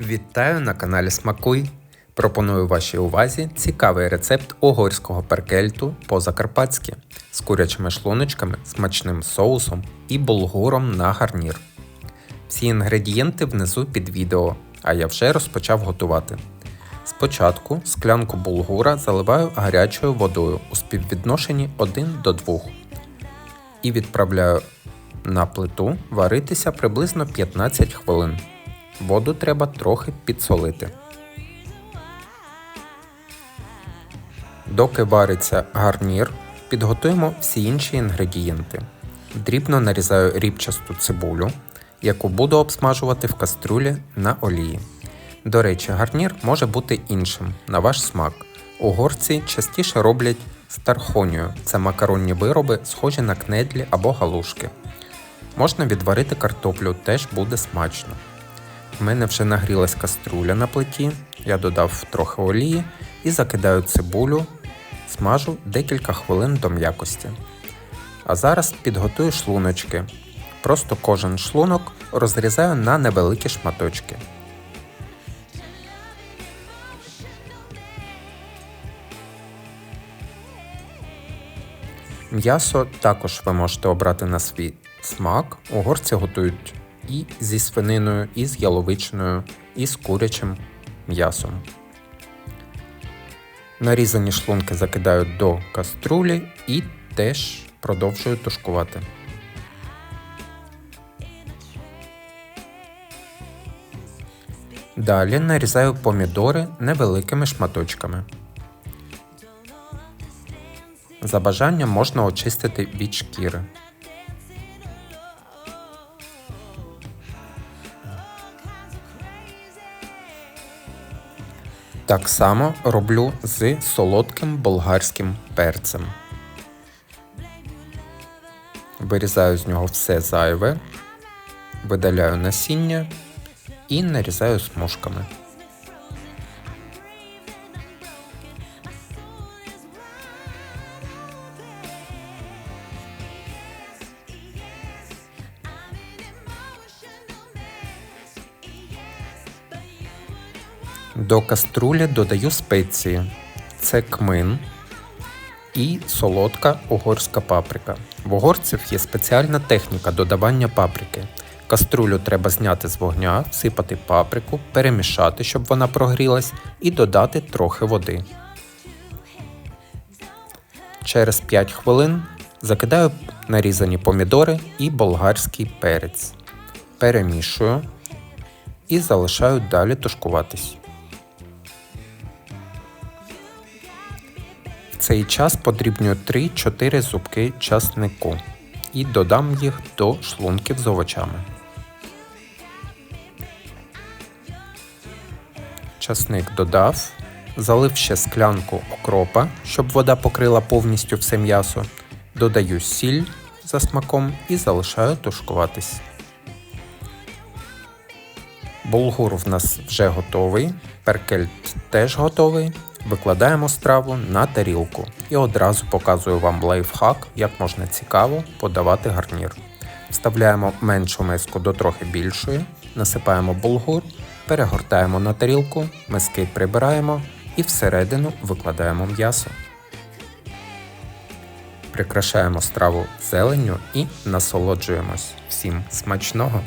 Вітаю на каналі Смакуй. Пропоную вашій увазі цікавий рецепт угорського перкельту по-закарпатськи з курячими шлуночками, смачним соусом і булгуром на гарнір. Всі інгредієнти внизу під відео, а я вже розпочав готувати. Спочатку склянку булгура заливаю гарячою водою у співвідношенні 1 до 2 і відправляю на плиту варитися приблизно 15 хвилин. Воду треба трохи підсолити. Доки вариться гарнір, підготуємо всі інші інгредієнти. Дрібно нарізаю рібчасту цибулю, яку буду обсмажувати в кастрюлі на олії. До речі, гарнір може бути іншим на ваш смак. Угорці частіше роблять з тархонію це макаронні вироби, схожі на кнедлі або галушки. Можна відварити картоплю, теж буде смачно. У мене вже нагрілась каструля на плиті, я додав трохи олії і закидаю цибулю, смажу декілька хвилин до м'якості. А зараз підготую шлуночки. Просто кожен шлунок розрізаю на невеликі шматочки. М'ясо також ви можете обрати на свій смак. Угорці готують і зі свининою, і з яловичиною, і з курячим м'ясом. Нарізані шлунки закидаю до каструлі і теж продовжую тушкувати. Далі нарізаю помідори невеликими шматочками. За бажанням можна очистити від шкіри. Так само роблю з солодким болгарським перцем. Вирізаю з нього все зайве, видаляю насіння і нарізаю смужками. До каструлі додаю спеції. Це кмин і солодка угорська паприка. В угорців є спеціальна техніка додавання паприки. Каструлю треба зняти з вогня, всипати паприку, перемішати, щоб вона прогрілась, і додати трохи води. Через 5 хвилин закидаю нарізані помідори і болгарський перець. Перемішую і залишаю далі тушкуватись. Цей час подрібнюю 3-4 зубки часнику і додам їх до шлунків з овочами. Часник додав, залив ще склянку окропа, щоб вода покрила повністю все м'ясо. Додаю сіль за смаком і залишаю тушкуватись. Булгур в нас вже готовий, перкельт теж готовий. Викладаємо страву на тарілку і одразу показую вам лайфхак, як можна цікаво подавати гарнір. Вставляємо меншу миску до трохи більшої, насипаємо булгур, перегортаємо на тарілку, миски прибираємо і всередину викладаємо м'ясо. Прикрашаємо страву зеленню і насолоджуємось. Всім смачного!